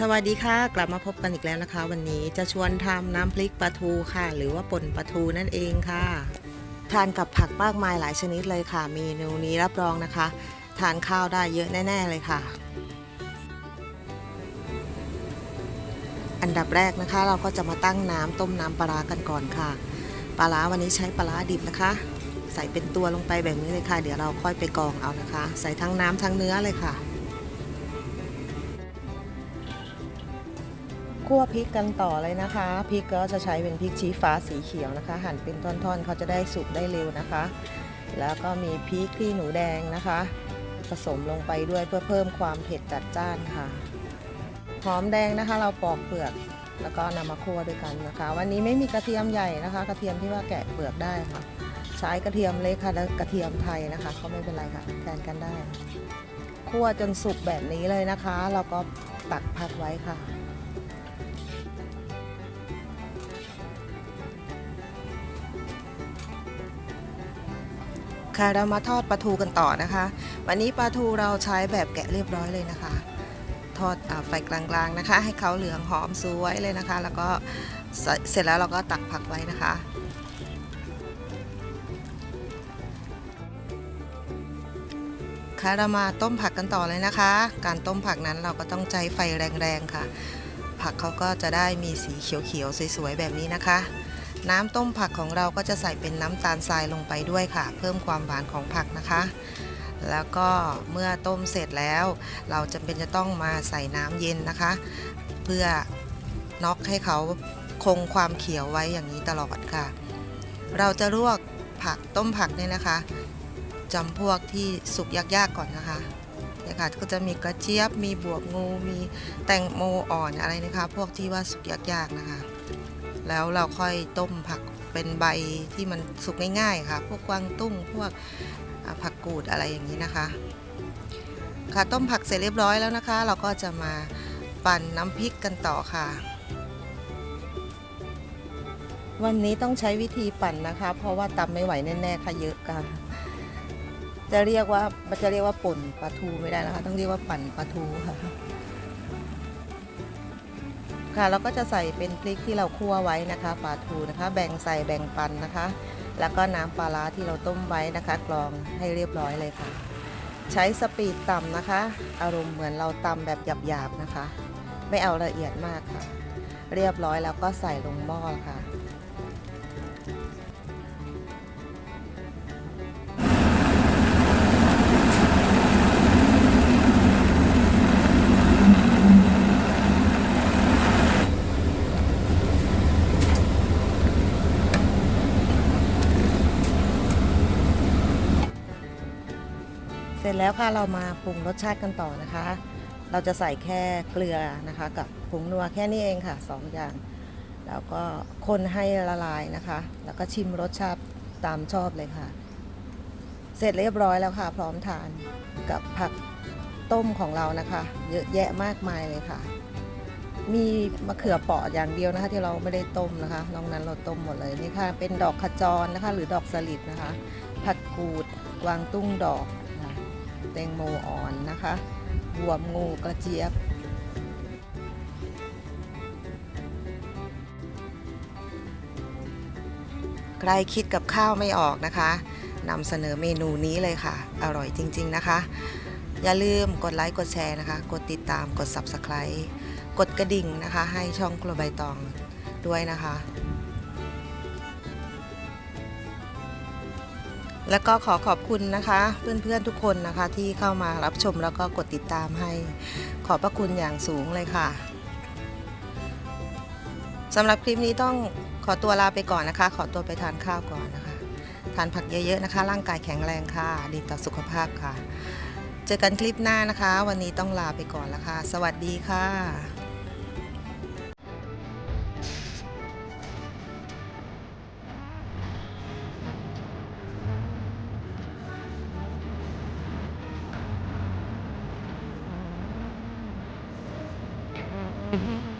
สวัสดีค่ะ กลับมาพบกันอีกแล้วนะคะ วันนี้จะชวนทำน้ำพริกปลาทูค่ะ หรือว่าป่นปลาทูนั่นเองค่ะ ทานกับผักมากมายหลายชนิดเลยค่ะ เมนูนี้รับรองนะคะ ทานข้าวได้เยอะแน่ ๆ เลยค่ะ อันดับแรกนะคะ เราก็จะมาตั้งน้ำต้มน้ำปลากันก่อนค่ะปลาวันนี้ใช้ปลาร้าดิบนะคะ ใส่เป็นตัวลงไปแบบนี้เลยค่ะ เดี๋ยวเราค่อยไปกรองเอานะคะ ใส่ทั้งน้ำทั้งเนื้อเลยค่ะ คั่วพริกกันต่อเลยนะคะพริกก็จะใช้เป็นพริกชี้ฟ้าสีเขียวนะคะ หั่นเป็นท่อนๆเขาจะได้สุกได้เร็วนะคะ แล้วก็มีพริกที่หนูแดงนะคะ ผสมลงไปด้วยเพื่อเพิ่มความเผ็ดจัดจ้านค่ะหอมแดงนะคะ เราปอกเปลือกแล้วก็นำมาคั่วด้วยกันนะคะ วันนี้ไม่มีกระเทียมใหญ่นะคะ กระเทียมที่ว่าแกะเปลือกได้ค่ะ ใช้กระเทียมเล็กค่ะและกระเทียมไทยนะคะ ก็ไม่เป็นไรค่ะแทนกันได้คั่วจนสุกแบบนี้เลยนะคะ เราก็ตักพักไว้ค่ะ ค่ะเรามาทอดปลาทูกันต่อนะคะ วันนี้ปลาทูเราใช้แบบแกะเรียบร้อยเลยนะคะ ทอดไฟกลางๆนะคะ ให้เขาเหลืองหอมสวยเลยนะคะ แล้วก็เสร็จแล้วเราก็ตักผักไว้นะคะค่ะเรามาต้มผักกันต่อเลยนะคะ การต้มผักนั้นเราก็ต้องใจไฟแรงๆค่ะ ผักเขาก็จะได้มีสีเขียวๆสวยๆแบบนี้นะคะ น้ำต้มผักของเราก็จะใส่เป็นน้ำตาลทรายลงไปด้วยค่ะ เพิ่มความหวานของผักนะคะ แล้วก็เมื่อต้มเสร็จแล้ว เราจำเป็นจะต้องมาใส่น้ำเย็นนะคะ เพื่อน็อกให้เขาคงความเขียวไว้อย่างนี้ตลอดค่ะ เราจะลวกผักต้มผักเนี่ยนะคะจำพวกที่สุกยากๆก่อนนะคะ เนี่ยค่ะก็จะมีกระเจี๊ยบ มีบวบงูมีแตงโมอ่อนอะไรนะคะ พวกที่ว่าสุกยากๆนะคะ แล้วเราค่อยต้มผักเป็นใบที่มันสุกง่ายๆค่ะ พวกกวางตุ้งพวกผักกูดอะไรอย่างนี้นะคะ ค่ะต้มผักเสร็จเรียบร้อยแล้วนะคะ เราก็จะมาปั่นน้ำพริกกันต่อค่ะ วันนี้ต้องใช้วิธีปั่นนะคะ เพราะว่าตำไม่ไหวแน่ๆค่ะเยอะกัน จะเรียกว่าจะเรียกว่าป่นปลาทูไม่ได้นะคะ ต้องเรียกว่าปั่นปลาทูค่ะ ค่ะเราก็จะใส่เป็นพริกที่เราคั่วไว้นะคะปลาทูนะคะ แบ่งใส่แบ่งปันนะคะ แล้วก็น้ำปลาร้าที่เราต้มไว้นะคะกรองให้เรียบร้อยเลยค่ะ ใช้สปีดต่ำนะคะ อารมณ์เหมือนเราตำแบบหยาบๆนะคะ ไม่เอาละเอียดมากค่ะ เรียบร้อยแล้วก็ใส่ลงหม้อค่ะ สร็จแล้วค่ะเรามาปรุงรสชาติกันต่อนะคะ เราจะใส่แค่เกลือนะคะ กับผงนัวแค่นี้เองค่ะสองอย่าง แล้วก็คนให้ละลายนะคะ แล้วก็ชิมรสชาติตามชอบเลยค่ะ เสร็จเรียบร้อยแล้วค่ะ พร้อมทานกับผักต้มของเรานะคะ เยอะแยะมากมายเลยค่ะ มีมะเขือเปราะอย่างเดียวนะคะ ที่เราไม่ได้ต้มนะคะนอกนั้นเราต้มหมดเลยนี่ค่ะ เป็นดอกขจรนะคะ หรือดอกสลิดนะคะ ผักกูดกวางตุ้งดอก แตงโมอ่อนนะคะบวบงูกระเจี๊ยบ ใครคิดกับข้าวไม่ออกนะคะนำเสนอเมนูนี้เลยค่ะ อร่อยจริง ๆ นะคะ อย่าลืมกดไลค์กดแชร์นะคะ กดติดตามกด Subscribe กดกระดิ่งนะคะ ให้ช่องครัวใบตองด้วยนะคะ แล้วก็ขอขอบคุณนะคะ เพื่อนๆทุกคนนะคะที่เข้ามารับชมแล้วก็กดติดตามให้ ขอบพระคุณอย่างสูงเลยค่ะสำหรับคลิปนี้ต้องขอตัวลาไปก่อนนะคะ ขอตัวไปทานข้าวก่อนนะคะ ทานผักเยอะๆนะคะ ร่างกายแข็งแรงค่ะ ดีต่อสุขภาพค่ะ เจอกันคลิปหน้านะคะ วันนี้ต้องลาไปก่อนล้วค่ะ สวัสดีค่ะ Mm-hmm.